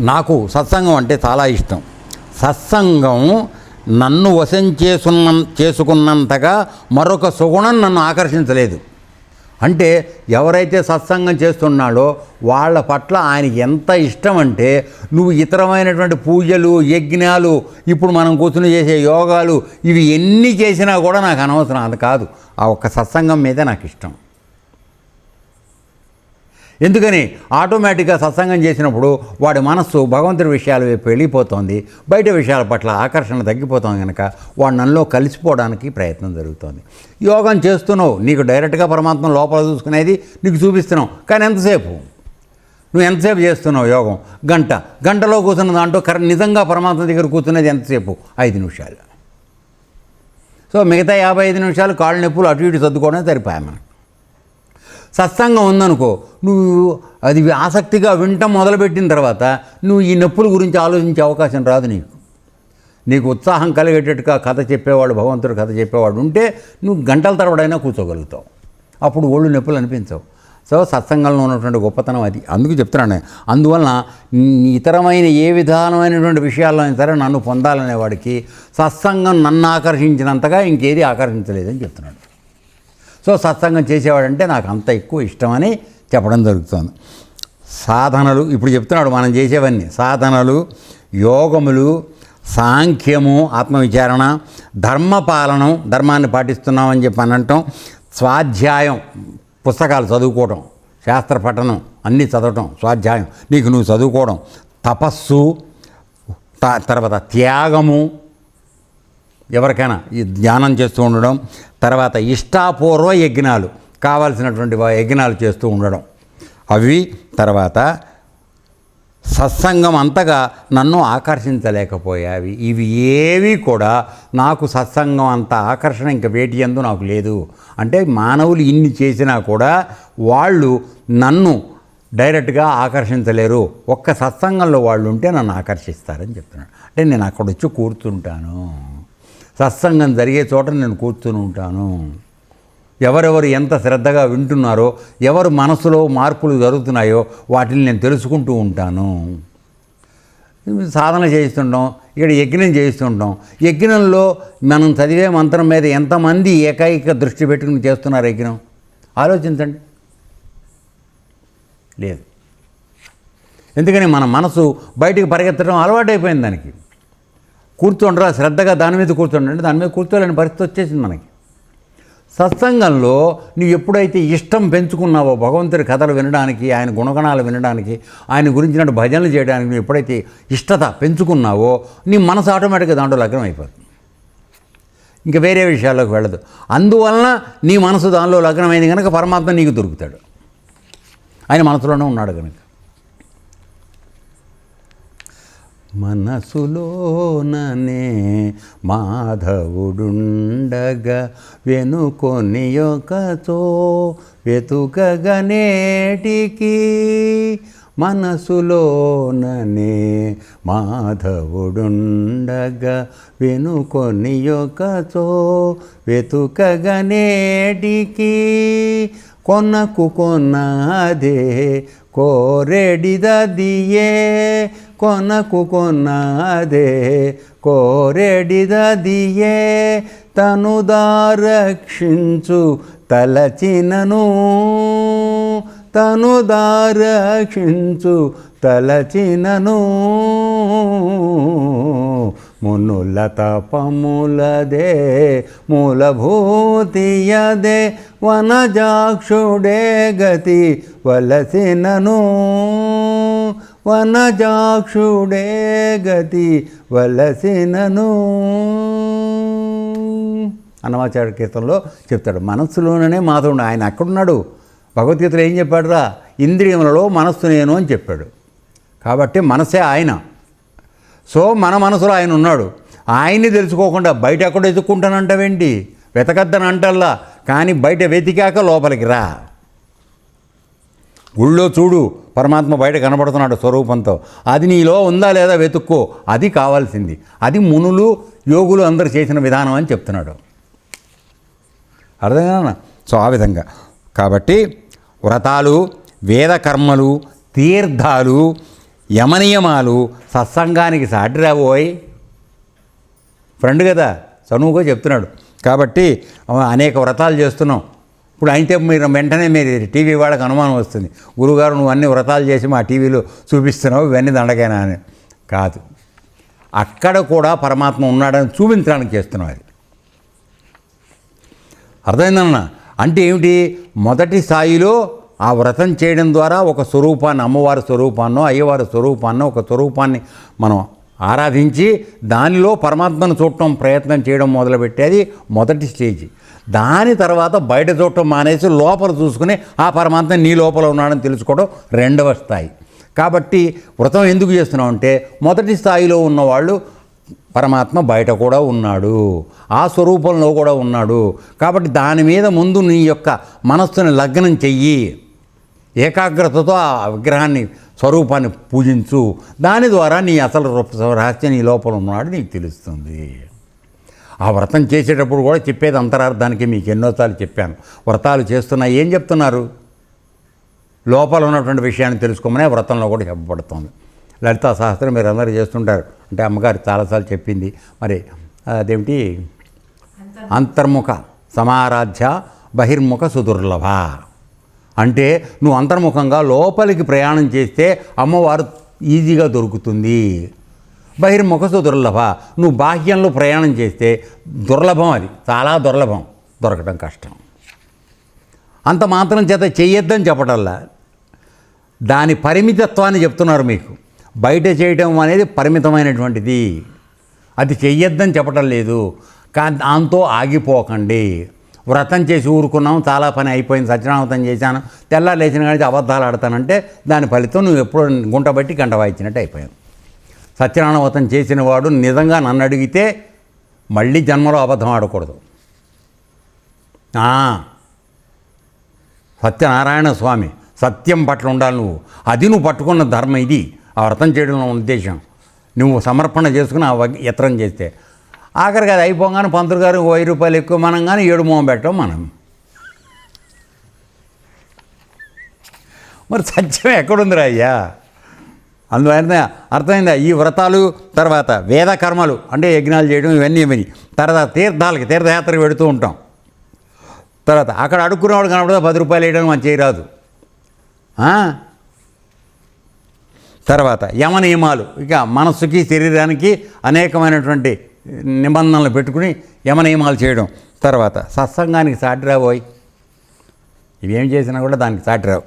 నాకు సత్సంగం అంటే చాలా ఇష్టం. సత్సంగం నన్ను వశం చేసున్న చేసుకున్నంతగా మరొక సుగుణం నన్ను ఆకర్షించలేదు. అంటే ఎవరైతే సత్సంగం చేస్తున్నాడో వాళ్ళ పట్ల ఆయనకి ఎంత ఇష్టం అంటే నువ్వు ఇతరమైనటువంటి పూజలు యజ్ఞాలు ఇప్పుడు మనం కూర్చుని చేసే యోగాలు ఇవి ఎన్ని చేసినా కూడా నాకు అనవసరం. అది కాదు. ఆ ఒక్క సత్సంగం మీదే నాకు ఇష్టం. ఎందుకని ఆటోమేటిక్గా సత్సంగం చేసినప్పుడు వాడి మనస్సు భగవంతుడి విషయాల వైపు వెళ్ళిపోతుంది. బయట విషయాల పట్ల ఆకర్షణ తగ్గిపోతుంది కనుక వాడు నన్నులో కలిసిపోవడానికి ప్రయత్నం జరుగుతుంది. యోగం చేస్తున్నావు. నీకు డైరెక్ట్గా పరమాత్మ లోపల చూసుకునేది నీకు చూపిస్తున్నావు కానీ ఎంతసేపు? నువ్వు ఎంతసేపు చేస్తున్నావు యోగం? గంట. గంటలో కూర్చున్న దాంట్లో కరెక్ట్ నిజంగా పరమాత్మ దగ్గర కూర్చునేది ఎంతసేపు? ఐదు నిమిషాలు. సో మిగతా యాభై ఐదు నిమిషాలు కాళ్ళు నొప్పులు అటు ఇటు సర్దుకోవడం సరిపోయాయి మనకు? సత్సంగం ఉందనుకో నువ్వు అది ఆసక్తిగా వింటం మొదలుపెట్టిన తర్వాత నువ్వు ఈ నొప్పుల గురించి ఆలోచించే అవకాశం రాదు నీకు. నీకు ఉత్సాహం కలిగేటట్టుగా కథ చెప్పేవాడు భగవంతుడు కథ చెప్పేవాడు ఉంటే నువ్వు గంటల తరబడైనా కూర్చోగలుగుతావు. అప్పుడు ఒళ్ళు నొప్పులు అనిపించవు. సో సత్సంగంలో ఉన్నటువంటి గొప్పతనం అది. అందుకు చెప్తున్నాను అందువలన ఇతరమైన ఏ విధానమైనటువంటి విషయాల్లో అయినా సరే నన్ను పొందాలనేవాడికి సత్సంగం నన్ను ఆకర్షించినంతగా ఇంకేది ఆకర్షించలేదని చెప్తున్నాడు. సో సత్సంగం చేసేవాడంటే నాకు అంత ఎక్కువ ఇష్టమని చెప్పడం జరుగుతుంది. సాధనలు ఇప్పుడు చెప్తున్నాడు మనం చేసేవన్నీ. సాధనలు యోగములు సాంఖ్యము ఆత్మవిచారణ ధర్మపాలనం ధర్మాన్ని పాటిస్తున్నామని చెప్పి అనటం స్వాధ్యాయం పుస్తకాలు చదువుకోవడం శాస్త్ర పఠనం అన్నీ చదవటం స్వాధ్యాయం. నీకు నువ్వు చదువుకోవడం తపస్సు త- తర్వాత త్యాగము ఎవరికైనా ఈ ధ్యానం చేస్తూ ఉండడం తర్వాత ఇష్టాపూర్వ యజ్ఞాలు కావాల్సినటువంటి యజ్ఞాలు చేస్తూ ఉండడం. అవి తర్వాత సత్సంగం అంతగా నన్ను ఆకర్షించలేకపోయావి ఇవి ఏవి కూడా నాకు సత్సంగం అంత ఆకర్షణ ఇంకా వేటి ఎందు నాకు లేదు. అంటే మానవులు ఇన్ని చేసినా కూడా వాళ్ళు నన్ను డైరెక్ట్గా ఆకర్షించలేరు. ఒక్క సత్సంగంలో వాళ్ళు ఉంటే నన్ను ఆకర్షిస్తారని చెప్తున్నాడు. అంటే నేను అక్కడ వచ్చి కూర్చుంటాను. సత్సంగం జరిగే చోట నేను కూర్చుని ఉంటాను. ఎవరెవరు ఎంత శ్రద్ధగా వింటున్నారో ఎవరు మనసులో మార్పులు జరుగుతున్నాయో వాటిని నేను తెలుసుకుంటూ ఉంటాను. సాధన చేయిస్తుంటాం ఇక్కడ యజ్ఞం చేయిస్తుంటాం. యజ్ఞంలో మనం చదివే మంత్రం మీద ఎంతమంది ఏకైక దృష్టి పెట్టుకుని చేస్తున్నారు యజ్ఞం? ఆలోచించండి. లేదు. ఎందుకని మన మనసు బయటకు పరిగెత్తడం అలవాటైపోయింది దానికి. కూర్చోండ్రా శ్రద్ధగా దాని మీద కూర్చోండి అంటే దాని మీద కూర్చోలేని పరిస్థితి వచ్చేసింది మనకి. సత్సంగంలో నువ్వు ఎప్పుడైతే ఇష్టం పెంచుకున్నావో భగవంతుడి కథలు వినడానికి ఆయన గుణగణాలు వినడానికి ఆయన గురించినట్టు భజనలు చేయడానికి నువ్వు ఎప్పుడైతే ఇష్టత పెంచుకున్నావో నీ మనసు ఆటోమేటిక్గా దాంట్లో లగ్నం అయిపోతుంది ఇంకా వేరే విషయాల్లోకి వెళ్ళదు. అందువలన నీ మనసు దానిలో లగ్నమైంది కనుక పరమాత్మ నీకు దొరుకుతాడు. ఆయన మనసులోనే ఉన్నాడు కనుక మనసులోననే మాధవుడుండగా వెనుకొని ఒకచో వెతుకగనేటికి మనసులోననే మాధవుడుండగా వెనుకొని ఒకచో వెతుకగనేటికి కొనకు కొన్నదే కోరెడిదదియే కొనకు కొన్నదే కోరెడిదదియే తను దారక్షించు తలచినను. తను దారక్షించు తలచినను. మునుల తపములదే మూలభూతియదే వనజాక్షుడే గతి వలసినను. వనజాక్షుడే గతి వలసినను. అన్నమాచార్య కీర్తనలో చెప్తాడు మనస్సులోనే మాధవుడు ఆయన అక్కడున్నాడు భగవద్గీతలో ఏం చెప్పాడురా? ఇంద్రియములలో మనస్సు నేను అని చెప్పాడు. కాబట్టి మనసే ఆయన. సో మన మనసులో ఆయన ఉన్నాడు. ఆయన్ని తెలుసుకోకుండా బయట ఎక్కడ వెతుక్కుంటానంటావేంటి? వెతకద్దని అంటల్లా కానీ బయట వెతికాక లోపలికి రా. గుళ్ళో చూడు పరమాత్మ బయట కనబడుతున్నాడు స్వరూపంతో. అది నీలో ఉందా లేదా వెతుక్కో. అది కావాల్సింది. అది మునులు యోగులు అందరు చేసిన విధానం అని చెప్తున్నాడు. అర్థమైనా సో ఆ విధంగా. కాబట్టి వ్రతాలు వేదకర్మలు తీర్థాలు యమనియమాలు సత్సంగానికి సాటిరాబోయ్ ఫ్రెండ్ కదా? చనువుగా చెప్తున్నాడు. కాబట్టి అనేక వ్రతాలు చేస్తున్నాం. ఇప్పుడు అయితే మీరు వెంటనే మీరు టీవీ వాళ్ళకి అనుమానం వస్తుంది. గురుగారు నువ్వు అన్ని వ్రతాలు చేసి మా టీవీలో చూపిస్తున్నావు ఇవన్నీ దండగైనా అని. కాదు. అక్కడ కూడా పరమాత్మ ఉన్నాడని చూపించడానికి చేస్తున్నావు అది. అర్థమైందన్న? అంటే ఏమిటి? మొదటి స్థాయిలో ఆ వ్రతం చేయడం ద్వారా ఒక స్వరూపాన్ని అమ్మవారి స్వరూపాన్నో అయ్యవారి స్వరూపాన్నో ఒక స్వరూపాన్ని మనం ఆరాధించి దానిలో పరమాత్మను చూడటం ప్రయత్నం చేయడం మొదలుపెట్టేది మొదటి స్టేజ్. దాని తర్వాత బయట చూడటం మానేసి లోపల చూసుకుని ఆ పరమాత్మ నీ లోపల ఉన్నాడని తెలుసుకోవడం రెండవ స్థాయి. కాబట్టి వ్రతం ఎందుకు చేస్తున్నాం అంటే మొదటి స్థాయిలో ఉన్నవాళ్ళు పరమాత్మ బయట కూడా ఉన్నాడు. ఆ స్వరూపంలో కూడా ఉన్నాడు. కాబట్టి దాని మీద ముందు నీ యొక్క మనస్సుని లగ్నం చెయ్యి. ఏకాగ్రతతో ఆ విగ్రహాన్ని స్వరూపాన్ని పూజించు. దాని ద్వారా నీ అసలు రహస్యం నీ లోపల ఉన్నాడు నీకు తెలుస్తుంది. ఆ వ్రతం చేసేటప్పుడు కూడా చెప్పేది అంతరార్థానికి మీకు ఎన్నోసార్లు చెప్పాను. వ్రతాలు చేస్తున్నా ఏం చెప్తున్నారు? లోపల ఉన్నటువంటి విషయాన్ని తెలుసుకోమనే వ్రతంలో కూడా చెప్పబడుతుంది. లలితా సహస్రం మీరు అందరూ చేస్తుంటారు. అంటే అమ్మగారు చాలాసార్లు చెప్పింది. మరి అదేమిటి? అంతర్ముఖ సమారాధ్య బహిర్ముఖ సుదుర్లభ. అంటే నువ్వు అంతర్ముఖంగా లోపలికి ప్రయాణం చేస్తే అమ్మవారు ఈజీగా దొరుకుతుంది. బహిర్ముఖ దుర్లభ నువ్వు బాహ్యంలో ప్రయాణం చేస్తే దుర్లభం అది. చాలా దుర్లభం. దొరకడం కష్టం. అంత మాత్రం చేత చేయొద్దని చెప్పటల్లా. దాని పరిమితత్వాన్ని చెప్తున్నారు మీకు. బయట చేయడం అనేది పరిమితమైనటువంటిది. అది చెయ్యొద్దని చెప్పటం లేదు. కానీ దాంతో ఆగిపోకండి. వ్రతం చేసి ఊరుకున్నాం చాలా పని అయిపోయింది సత్యనామతం చేశాను. తెల్లారు లేచిన కానీ అబద్ధాలు ఆడతానంటే దాని ఫలితం నువ్వు ఎప్పుడు గుంట బట్టి గంట వాయించినట్టు అయిపోయావు. సత్యనారాయణ చేసిన వాడు నిజంగా నన్ను అడిగితే మళ్ళీ జన్మలో అబద్ధం ఆడకూడదు. సత్యనారాయణ స్వామి సత్యం పట్ల ఉండాలి నువ్వు. అది నువ్వు పట్టుకున్న ధర్మం ఇది. ఆ వ్రతం చేయడంలో ఉద్దేశం. నువ్వు సమర్పణ చేసుకుని ఆ వగ్- యత్నం చేస్తే. ఆఖరికి అది అయిపోగానే పంతులు గారు వెయ్యి రూపాయలు ఎక్కువ మనం కానీ ఏడు మొహం పెట్టడం మనం. మరి సత్యం ఎక్కడుందిరా అయ్యా? అందువలన అర్థమైందా? ఈ వ్రతాలు తర్వాత వేద కర్మలు అంటే యజ్ఞాలు చేయడం ఇవన్నీ ఇవన్నీ తర్వాత తీర్థాలకి తీర్థయాత్రకు పెడుతూ ఉంటాం. తర్వాత అక్కడ అడుక్కునేవాడు కనపడితే పది రూపాయలు వేయడం మనం చేయరాదు. తర్వాత యమ నియమాలు ఇక మనస్సుకి శరీరానికి అనేకమైనటువంటి నిబంధనలు పెట్టుకుని యమ నియమాలు చేయడం. తర్వాత సత్సంగానికి సాటిరాబోయ్. ఇవేం చేసినా కూడా దానికి సాటిరావు.